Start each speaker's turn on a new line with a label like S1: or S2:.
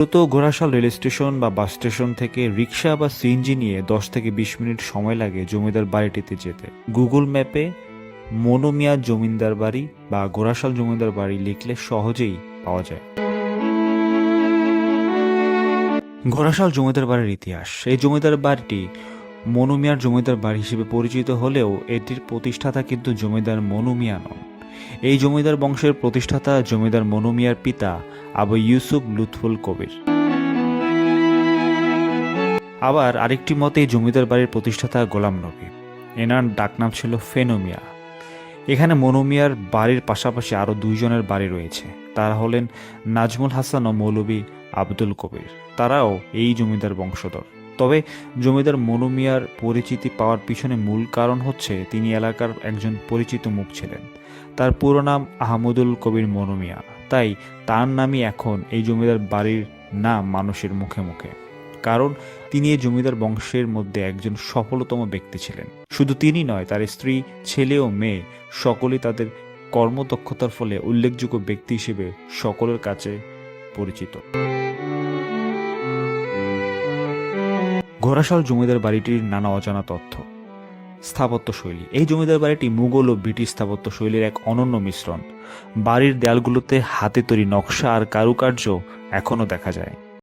S1: মূলত Ghorashal rail station বা bus station থেকে রিক্সা বা সিএনজি নিয়ে দশ থেকে বিশ মিনিট সময় লাগে জমিদার বাড়িটিতে যেতে। গুগল ম্যাপে মনোমিয়া জমিদার বাড়ি বা ঘোড়াশাল জমিদার বাড়ি লিখলে সহজেই পাওয়া যায়। ঘোড়াশাল জমিদার বাড়ির ইতিহাস। এই জমিদার বাড়িটি মনুমিয়ার জমিদার বাড়ি হিসেবে পরিচিত হলেও এটির প্রতিষ্ঠাতা কিন্তু জমিদার মনুমিয়া নন। এই জমিদার বংশের প্রতিষ্ঠাতা জমিদার মনুমিয়ার পিতা আবু ইউসুফ লুৎফুল কবির। আবার আরেকটি মতে জমিদার বাড়ির প্রতিষ্ঠাতা গোলাম নবী। এনার ডাকনাম ছিল ফেনোমিয়া। এখানে মনোমিয়ার বাড়ির পাশাপাশি আরও দুইজনের বাড়ি রয়েছে। তারা হলেন নাজমুল হাসান ও মৌলভী আব্দুল কবির। তারাও এই জমিদার বংশধর। তবে জমিদার মনুমিয়ার পরিচিতি পাওয়ার পিছনে মূল কারণ হচ্ছে তিনি এলাকার একজন পরিচিত মুখ ছিলেন। তার পুরো নাম আহমদুল কবির মনুমিয়া। তাই তার নামই এখন এই জমিদার বাড়ির নাম মানুষের মুখে মুখে। কারণ তিনি এই জমিদার বংশের মধ্যে একজন সফলতম ব্যক্তি ছিলেন। শুধু তিনি নয়, তার স্ত্রী, ছেলে ও মেয়ে সকলেই তাদের কর্মদক্ষতার ফলে উল্লেখযোগ্য ব্যক্তি হিসেবে সকলের কাছে পরিচিত। ঘোড়াশাল জমিদার বাড়িটির নানা অজানা তথ্য। স্থাপত্য শৈলী এই জমিদার বাড়িটি মুঘল ও ব্রিটিশ স্থাপত্যশৈলীর এক অনন্য মিশ্রণ। বাড়ির দেয়ালগুলোতে হাতে তৈরি নকশা আর কারুকার্য এখনও দেখা যায়।